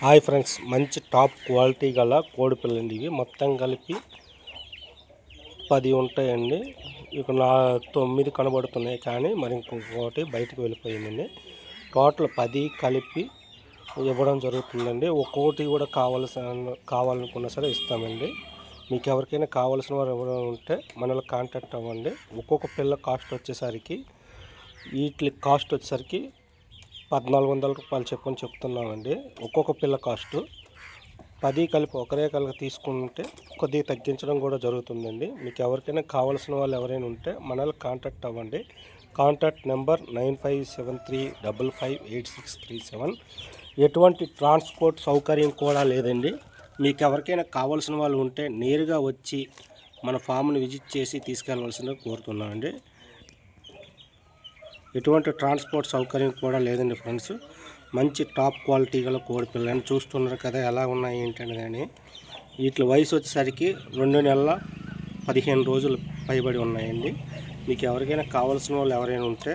Hi friends మంచి top quality గల కోడి పిల్లండి ఇవి. మొత్తం కలిపి పది ఉంటాయండి. ఇక నా తొమ్మిది కనబడుతున్నాయి కానీ మరి ఇంకొకటి బయటకు వెళ్ళిపోయిందండి. టోటల్ పది కలిపి ఇవ్వడం జరుగుతుందండి. ఒక్కొక్కటి కూడా కావాల్సిన కావాలనుకున్నా సరే ఇస్తామండి. మీకు ఎవరికైనా కావాల్సిన వారు ఎవరైనా ఉంటే మనల్ని కాంటాక్ట్ అవ్వండి. ఒక్కొక్క పిల్ల కాస్ట్ వచ్చేసరికి వీటి కాస్ట్ వచ్చేసరికి పద్నాలుగు వందల రూపాయలు చెప్పని చెప్తున్నామండి. ఒక్కొక్క పిల్ల కాస్ట్ పది కలిపి ఒకరే కలిపి తీసుకుంటే కొద్దిగా తగ్గించడం కూడా జరుగుతుందండి. మీకు ఎవరికైనా కావాల్సిన వాళ్ళు ఎవరైనా ఉంటే మనల్ని కాంటాక్ట్ అవ్వండి. Contact number nine five seven three double five eight six three seven. ఎటువంటి ట్రాన్స్పోర్ట్ సౌకర్యం కూడా లేదండి. మీకు ఎవరికైనా కావాల్సిన వాళ్ళు ఉంటే నేరుగా వచ్చి మన ఫామ్ని విజిట్ చేసి తీసుకెళ్ళవలసిందిగా కోరుతున్నామండి. ఎటువంటి ట్రాన్స్పోర్ట్ సౌకర్యం కూడా లేదండి ఫ్రెండ్స్. మంచి టాప్ క్వాలిటీ గల కోడి పిల్లని చూస్తున్నారు కదా ఎలా ఉన్నాయి ఏంటని కానీ వీటి వయసు వచ్చేసరికి రెండు నెలల పదిహేను రోజులు పైబడి ఉన్నాయండి. మీకు ఎవరికైనా కావాల్సిన వాళ్ళు ఎవరైనా ఉంటే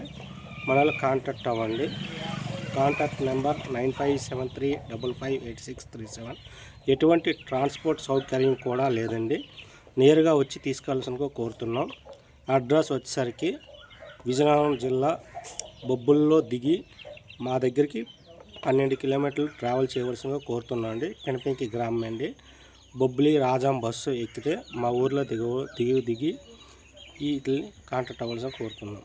మనల్ని కాంటాక్ట్ అవ్వండి. Contact number nine five seven three double five eight six three seven. ఎటువంటి ట్రాన్స్పోర్ట్ సౌకర్యం కూడా లేదండి. నేరుగా వచ్చి తీసుకెళ్ళాల్సిన కోరుతున్నాం. అడ్రస్ వచ్చేసరికి విజయనగరం జిల్లా బొబ్బుల్లో దిగి మా దగ్గరికి పన్నెండు కిలోమీటర్లు ట్రావెల్ చేయవలసిందిగా కోరుతున్నాం అండి. పెనపెంకి గ్రామం అండి. బొబ్బిలి రాజాం బస్సు ఎక్కితే మా ఊర్లో దిగు దిగి దిగి వీటిని కాంటాక్ట్ అవ్వాల్సిన కోరుతున్నాం.